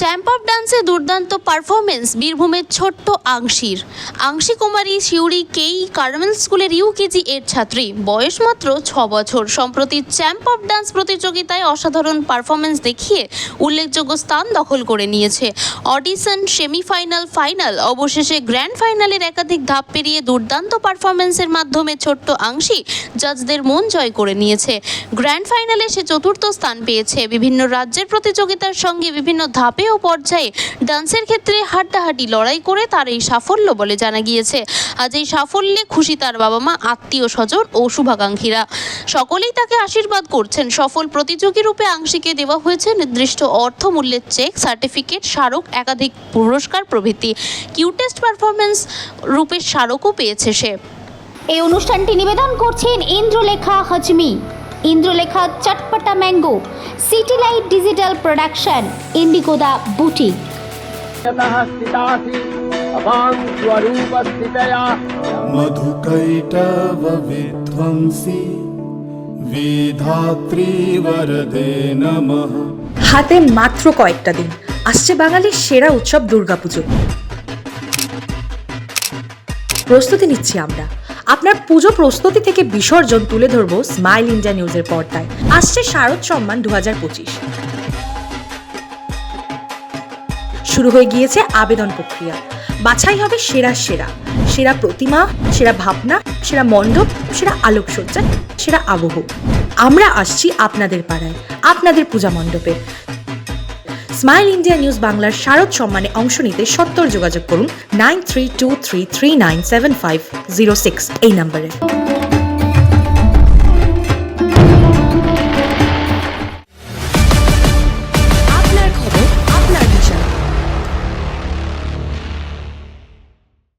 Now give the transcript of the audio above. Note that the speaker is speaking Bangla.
চ্যাম্প অফ ডান্সে দুর্দান্ত পারফরমেন্স বীরভূমের ছোট্ট আংশির। আংশি কুমারী শিউরি কেই, কার্মেল স্কুলের ইউকেজি এর ছাত্রী। বয়স মাত্র ছ বছর। সম্প্রতি চ্যাম্প অফ ডান্স প্রতিযোগিতায় অসাধারণ পারফরমেন্স দেখিয়ে উল্লেখযোগ্য স্থান দখল করে নিয়েছে। অডিশন সেমিফাইনাল ফাইনাল অবশেষে গ্র্যান্ড ফাইনালের একাধিক ধাপ পেরিয়ে দুর্দান্ত পারফরমেন্সের মাধ্যমে ছোট্ট আংশি জাজদের মন জয় করে নিয়েছে। গ্র্যান্ড ফাইনালে সে চতুর্থ স্থান পেয়েছে। বিভিন্ন রাজ্যের প্রতিযোগিতার সঙ্গে বিভিন্ন ধাপে ও পর্যায়ে ডান্সের ক্ষেত্রে হাড্ডাহাড্ডি লড়াই করে তার এই সাফল্য বলে জানা গিয়েছে। আজ এই সাফল্যে খুশি তার বাবা মা আত্মীয় স্বজন ও শুভাকাঙ্ক্ষীরা। সকলেই তাকে আশীর্বাদ করছেন। সফল প্রতিযোগী রূপে আংশিকে দেওয়া হয়েছে নির্দিষ্ট অর্থমূল্যের চেক, সার্টিফিকেট, স্মারক, একাধিক পুরস্কার প্রভৃতি। কিউটেস্ট পারফরমেন্স রূপে স্মারকও পেয়েছে সে। এই অনুষ্ঠানটি নিবেদন করছেন Indralekha হজমি। Indralekha চটপটা mango city light digital production ইন্ডিগোদা boutique মধুকৈটবধ্বংসী বিধাত্রী বরদে হাতে মাত্র কয়েকটা দিন আসছে বাঙালির সেরা উৎসব দুর্গাপুজো। প্রস্তুতি নিচ্ছি আমরা। আপনার পুজো প্রস্তুতি থেকে বিসর্জন তুলে ধরবো স্মাইল ইন্ডিয়া নিউজের পর্দায়। আসছে শারদ সম্মান দু শুরু হয়ে গিয়েছে আবেদন প্রক্রিয়া। বাছাই হবে সেরা সেরা। সেরা প্রতিমা, সেরা ভাবনা, সেরা মণ্ডপ, সেরা আলোকসজ্জা, সেরা আবহ। আমরা আসছি আপনাদের পাড়ায়, আপনাদের পূজা মণ্ডপে। স্মাইল ইন্ডিয়া নিউজ বাংলার শারদ সম্মানে অংশ নিতে সত্তর যোগাযোগ করুন nine three two three three nine seven five zero six এই নম্বরে